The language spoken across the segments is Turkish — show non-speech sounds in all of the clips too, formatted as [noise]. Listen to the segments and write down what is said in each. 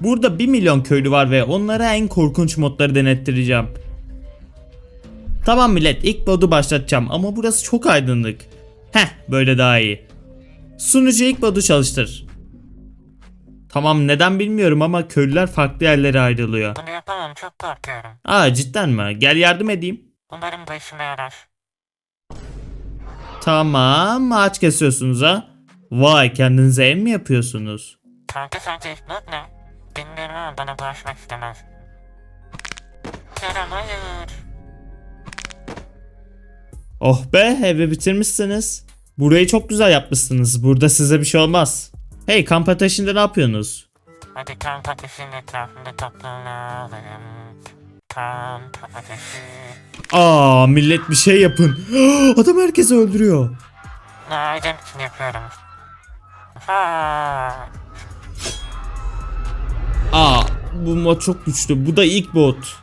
Burada 1 milyon köylü var ve onlara en korkunç modları denettireceğim. Tamam millet ilk modu başlatacağım ama burası çok aydınlık. Heh böyle daha iyi. Sunucu ilk modu çalıştır. Tamam neden bilmiyorum ama köylüler farklı yerlere ayrılıyor. Bunu yapamam çok korkuyorum. Aa cidden mi? Gel yardım edeyim. Umarım bu işime yarar. Tamam ağaç kesiyorsunuz ha. Vay kendinize ev mi yapıyorsunuz? Kanka sence ilk not ne? Ama bana bulaşmak istemez. Kerem hayır. Oh be evi bitirmişsiniz. Burayı çok güzel yapmışsınız. Burada size bir şey olmaz. Hey kamp ateşinde ne yapıyorsunuz? Hadi kamp ateşinin etrafında toplanalım. Kamp ateşi. Aa millet bir şey yapın. [gasps] Adam herkesi öldürüyor. Ailem için yapıyorum. Ha. Aa bu mod çok güçlü. Bu da ilk bot.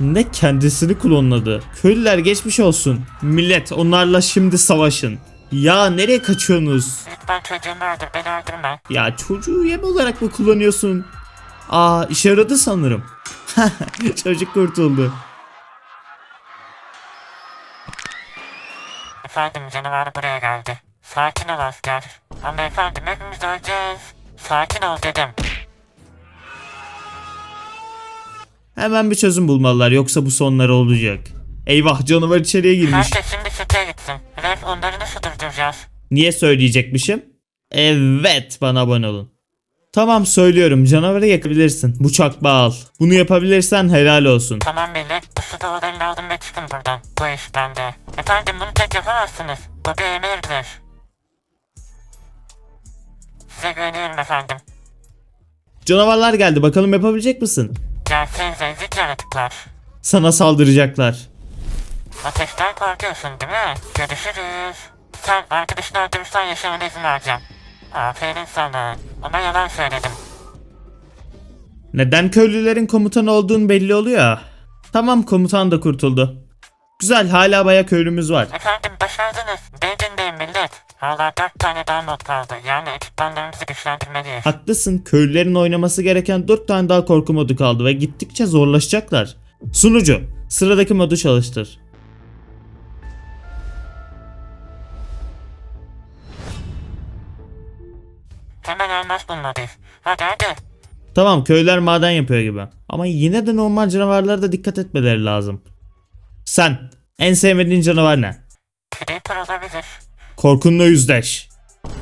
Ne kendisini klonladı. Köylüler geçmiş olsun. Millet onlarla şimdi savaşın. Ya nereye kaçıyorsunuz? Lütfen çocuğumu öldür beni öldürme. Ya çocuğu yem olarak mı kullanıyorsun? Aa işe yaradı sanırım. [laughs] Çocuk kurtuldu. Efendim canavar buraya geldi. Sakin ol asker. Ama efendim hepimiz öleceğiz. Sakin ol dedim. Hemen bir çözüm bulmalılar yoksa bu sonları olacak. Eyvah canavar içeriye girmiş. Herkes şimdi siteye gitsin. Ref onları nasıl durduracağız? Niye söyleyecekmişim? Evet bana abone olun. Tamam söylüyorum canavarı yakabilirsin. Bıçak bağ al. Bunu yapabilirsen helal olsun. Tamam millet. Bu su dolularını aldım ve çıkın buradan. Bu iş bende. Efendim bunu tek yapamazsınız. Bu bir emirdir. Size efendim. Canavarlar geldi bakalım yapabilecek misin? Gelsenize ezik yaratıklar. Sana saldıracaklar. Ateşten korkuyorsun değil mi? Görüşürüz. Sen arkadaşını öldürürsen yaşamına izin vereceğim. Aferin sana. Ama yalan söyledim. Neden köylülerin komutanı olduğun belli oluyor. Tamam komutan da kurtuldu. Güzel hala baya köylümüz var. Efendim başardınız. Beni dinleyin millet. Hala dört tane daha not kaldı. Yani ekipmanlarımızı güçlendirmeliyiz. Haklısın köylülerin oynaması gereken 4 tane daha korku modu kaldı ve gittikçe zorlaşacaklar. Sunucu sıradaki modu çalıştır. Hemen elmas bulmalıyız. Hadi hadi. Tamam köyler maden yapıyor gibi. Ama yine de normal canavarlara da dikkat etmeleri lazım. Sen en sevmediğin canavar ne? Creeper olabilir. Korkunla yüzleş.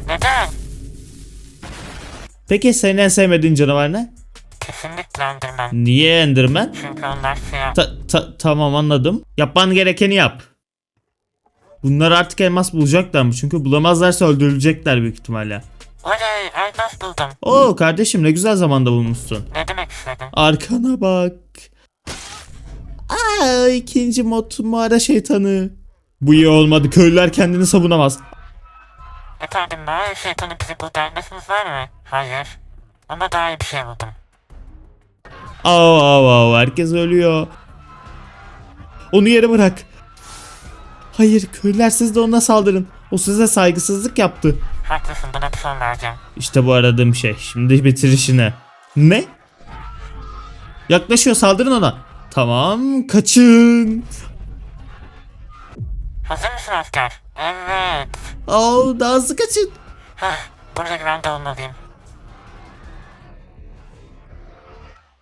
Neden? Peki senin en sevmediğin canavar ne? Kesinlikle Enderman. Niye Enderman? Çünkü onlar siyah. Ta- ta- tamam anladım. Yapman gerekeni yap. Bunlar artık elmas bulacaklar mı? Çünkü bulamazlarsa öldürülecekler büyük ihtimalle. Oley elmas buldum. Oo kardeşim ne güzel zamanda bulmuşsun. Ne demek istedin? Arkana bak. Aa ikinci mod mağara şeytanı. Bu iyi olmadı. Köylüler kendini savunamaz. Efendim mağara şeytanı bizi buldu elmasınız var mı? Hayır. Ama daha iyi bir şey buldum. Av av av herkes ölüyor. Onu yere bırak. Hayır köylüler siz de ona saldırın. O size saygısızlık yaptı. Haklısın buna bir son vereceğim. İşte bu aradığım şey. Şimdi bitir işini. Ne? Yaklaşıyor saldırın ona. Tamam kaçın. Hazır mısın asker? Evet. Aa daha hızlı kaçın. Hah, burada güvende olmalıyım.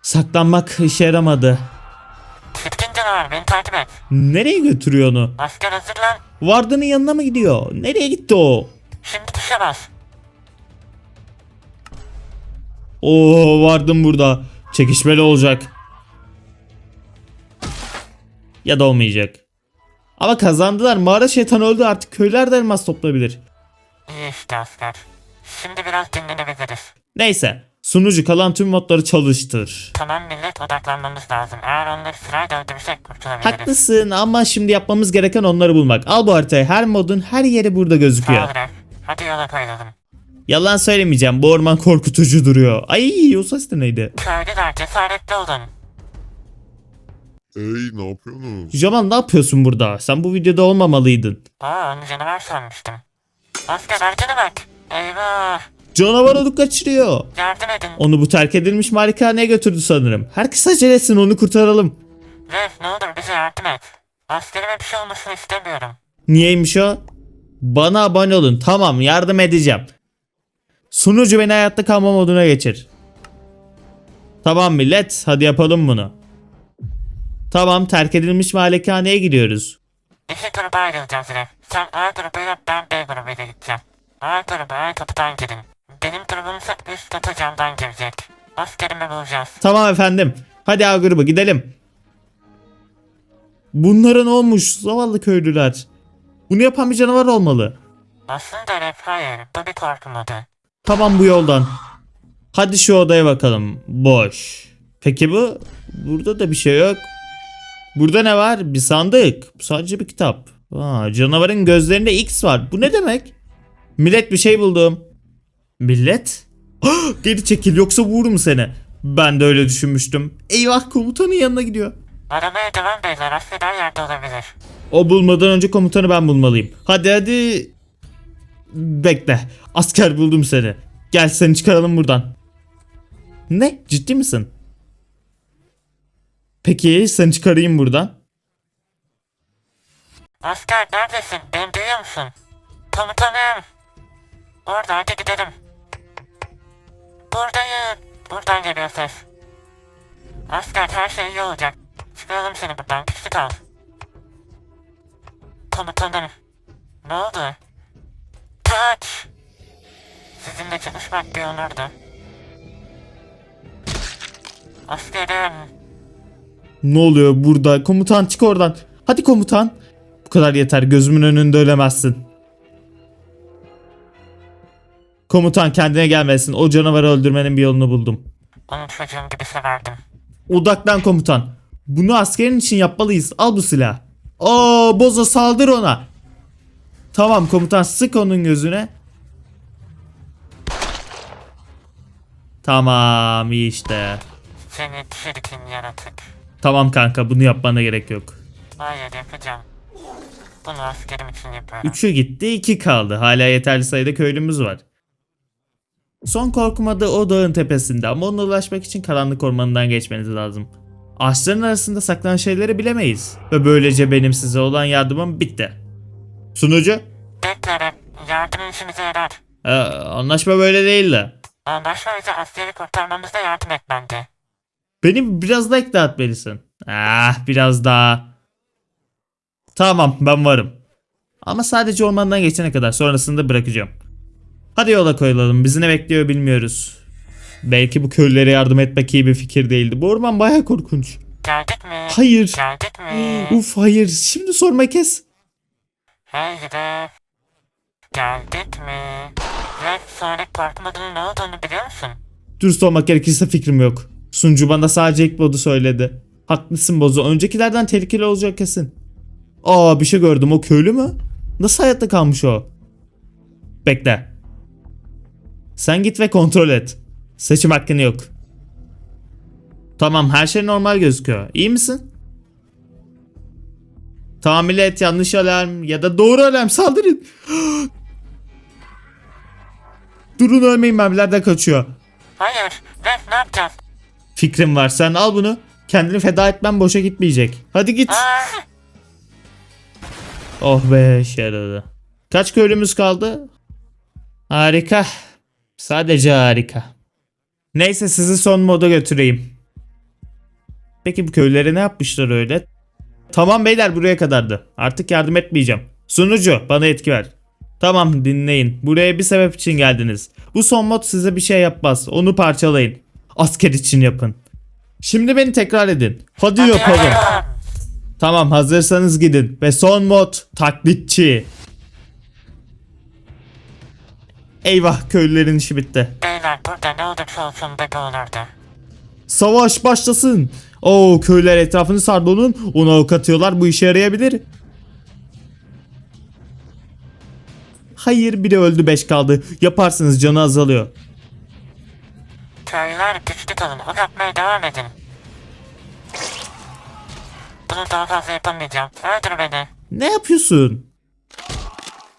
Saklanmak işe yaramadı. Çirkin canavar beni takip et. Nereye götürüyor onu? Asker hazırlan. Varda'nın yanına mı gidiyor? Nereye gitti o? Şimdi bas. Oo vardım burada. Çekişmeli olacak. Ya da olmayacak. Ama kazandılar. Mağara şeytan öldü artık köyler de elmas toplayabilir. İyi işte asker. Şimdi biraz dinlenebiliriz. Neyse. Sunucu kalan tüm modları çalıştır. Tamam millet odaklanmamız lazım. Eğer onları sırayla öldürürsek kurtulabiliriz. Haklısın ama şimdi yapmamız gereken onları bulmak. Al bu haritayı. Her modun her yeri burada Sağ gözüküyor. ol Ref. Hadi yola koyulalım. Yalan söylemeyeceğim. Bu orman korkutucu duruyor. Ay o ses de neydi? Köylüler cesaretli olun. Ey ne yapıyorsunuz? Jamal ne yapıyorsun burada? Sen bu videoda olmamalıydın. Aa onu canavar sanmıştım. Asker arkana bak. Eyvah. Canavar onu kaçırıyor. Yardım edin. Onu bu terk edilmiş malikaneye götürdü sanırım. Herkes acele etsin onu kurtaralım. Rev ne olur bize yardım et. Askerime bir şey olmasını istemiyorum. Niyeymiş o? Bana abone olun. Tamam yardım edeceğim. Sunucu beni hayatta kalma moduna geçir. Tamam millet hadi yapalım bunu. Tamam terk edilmiş malikaneye gidiyoruz. İki gruba ayrılacağız Rev. Sen A grubuyla ben B grubuyla gideceğim. A grubu A kapıdan girin. Benim grubum ise üst kapı camdan girecek. Askerimi bulacağız. Tamam efendim. Hadi A grubu gidelim. Bunlara ne olmuş zavallı köylüler. Bunu yapan bir canavar olmalı. Aslında Rev hayır. Bu bir korku modu. Tamam bu yoldan. Hadi şu odaya bakalım. Boş. Peki bu? Burada da bir şey yok. Burada ne var? Bir sandık. Bu sadece bir kitap. Aa, canavarın gözlerinde X var. Bu ne demek? Millet bir şey buldum. Millet? Ah, Geri çekil yoksa vururum seni. Ben de öyle düşünmüştüm. Eyvah komutanın yanına gidiyor. Aramaya devam beyler. Asker yerde olabilir. O bulmadan önce komutanı ben bulmalıyım. Hadi hadi. Bekle. Asker buldum seni. Gel seni çıkaralım buradan. Ne? Ciddi misin? Peki seni çıkarayım buradan. Asker neredesin? Beni duyuyor musun? Komutanım. Orada hadi gidelim. Buradayım. Buradan geliyor ses. Asker her şey iyi olacak. Çıkaralım seni buradan. Güçlü kal. Komutanım. Ne oldu? Kaç. Sizinle çalışmak bir onurdu. Askerim. Ne oluyor burada? Komutan çık oradan. Hadi komutan. Bu kadar yeter. Gözümün önünde ölemezsin. Komutan kendine gelmesin. O canavarı öldürmenin bir yolunu buldum. Onu çocuğum gibi severdim. Odaklan komutan. Bunu askerin için yapmalıyız. Al bu silahı. Oo Bozo saldır ona. Tamam komutan sık onun gözüne. Tamam iyi işte. Seni çirkin yaratık. Tamam kanka bunu yapmana gerek yok. Hayır yapacağım. Bunu askerim için yapıyorum. Üçü gitti iki kaldı. Hala yeterli sayıda köylümüz var. Son korkmadığı o dağın tepesinde ama ona ulaşmak için karanlık ormanından geçmeniz lazım. Ağaçların arasında saklanan şeyleri bilemeyiz. Ve böylece benim size olan yardımım bitti. Sunucu? Beklerim. Yardım işimize yarar. Ee, anlaşma böyle değildi. Anlaşma bize askeri kurtarmamızda yardım et bence. Beni biraz daha ikna etmelisin. Ah biraz daha. Tamam ben varım. Ama sadece ormandan geçene kadar sonrasında bırakacağım. Hadi yola koyulalım. Bizi ne bekliyor bilmiyoruz. Belki bu köylülere yardım etmek iyi bir fikir değildi. Bu orman baya korkunç. Geldik mi? Hayır. Geldik mi? Uf hayır. Şimdi sorma kes. Gidip. Geldik mi? Sonic Park modunun ne olduğunu biliyor musun? Dürüst olmak gerekirse fikrim yok. Sunucu bana sadece ilk modu söyledi. Haklısın Bozo. Öncekilerden tehlikeli olacak kesin. Aa bir şey gördüm. O köylü mü? Nasıl hayatta kalmış o? Bekle. Sen git ve kontrol et. Seçim hakkın yok. Tamam her şey normal gözüküyor. İyi misin? Tamam millet yanlış alarm ya da doğru alarm saldırın. [gasps] Durun ölmeyin mermilerden kaçıyor. Hayır. Red ne yapacağız? Fikrim var sen al bunu. Kendini feda etmen boşa gitmeyecek. Hadi git. Oh be işe yaradı. Kaç köylümüz kaldı? Harika. Sadece harika. Neyse sizi son moda götüreyim. Peki bu köylere ne yapmışlar öyle? Tamam beyler buraya kadardı. Artık yardım etmeyeceğim. Sunucu bana etki ver. Tamam dinleyin. Buraya bir sebep için geldiniz. Bu son mod size bir şey yapmaz. Onu parçalayın. Asker için yapın. Şimdi beni tekrar edin. Hadi yapalım. Tamam hazırsanız gidin. Ve son mod taklitçi. Eyvah köylülerin işi bitti. Beyler burada ne olursa olsun bebe olurdu. Savaş başlasın. Oo köylüler etrafını sardı onun. Ona ok atıyorlar bu işe yarayabilir. Hayır biri öldü 5 kaldı. Yaparsınız canı azalıyor. Köylüler güçlü kalın. Ok atmaya devam edin. Bunu daha fazla yapamayacağım. Öldür beni. Ne yapıyorsun?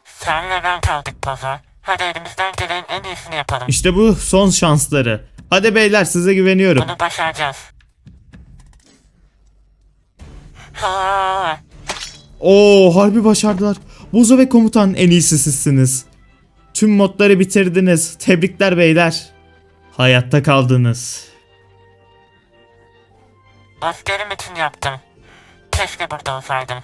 Senle ben kaldık Bozo. Hadi elimizden gelenin en iyisini yapalım. İşte bu son şansları. Hadi beyler size güveniyorum. Bunu başaracağız. Ha, Oo harbi başardılar. Bozo ve komutan en iyisi sizsiniz. Tüm modları bitirdiniz. Tebrikler beyler. Hayatta kaldınız. askerim için yaptım. Keşke burada olsaydım.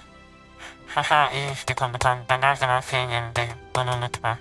Haha iyi işte komutan. Ben her zaman senin yanındayım. Bunu unutma.